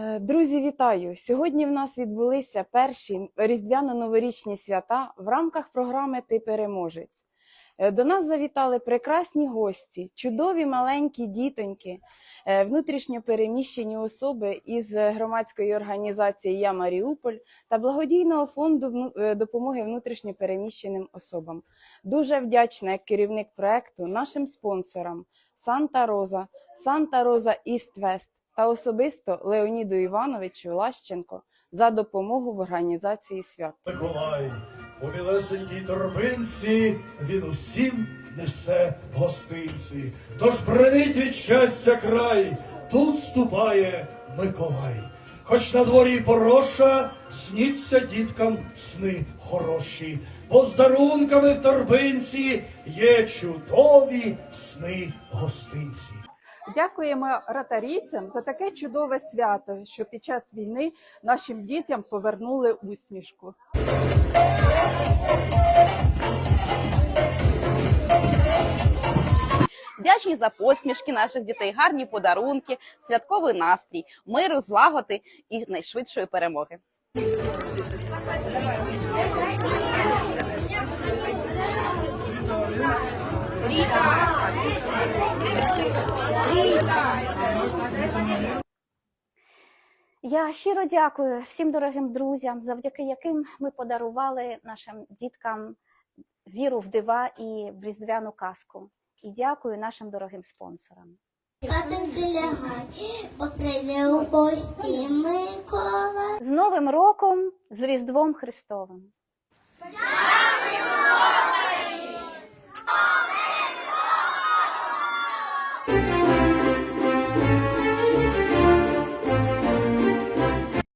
Е, Друзі, вітаю! Сьогодні в нас відбулися перші різдвяно-новорічні свята в рамках програми Ти переможець. Е, До нас завітали прекрасні гості, чудові маленькі дітоньки, е, внутрішньо переміщені особи із громадської організації Я Маріуполь та благодійного фонду допомоги внутрішньо переміщеним особам. Дуже вдячна як керівник проекту нашим спонсорам Санта Роза, Санта Роза Іст Вест та особисто Леоніду Івановичу Лащенко за допомогу в організації свят. Миколай, у білесенькій торбинці він усім несе гостинці. Тож бренить від щастя край, тут ступає Миколай. Хоч на дворі пороша, сніться діткам сни хороші, бо з дарунками в торбинці є чудові сни гостинці. Дякуємо ротарійцям за таке чудове свято, що під час війни нашим дітям повернули усмішку. Вдячні за посмішки наших дітей, гарні подарунки, святковий настрій, миру, злагоди і найшвидшої перемоги. Я щиро дякую всім дорогим друзям, завдяки яким ми подарували нашим діткам віру в дива і в різдвяну казку. І дякую нашим дорогим спонсорам. З Новим роком, з Різдвом Христовим. Дякую!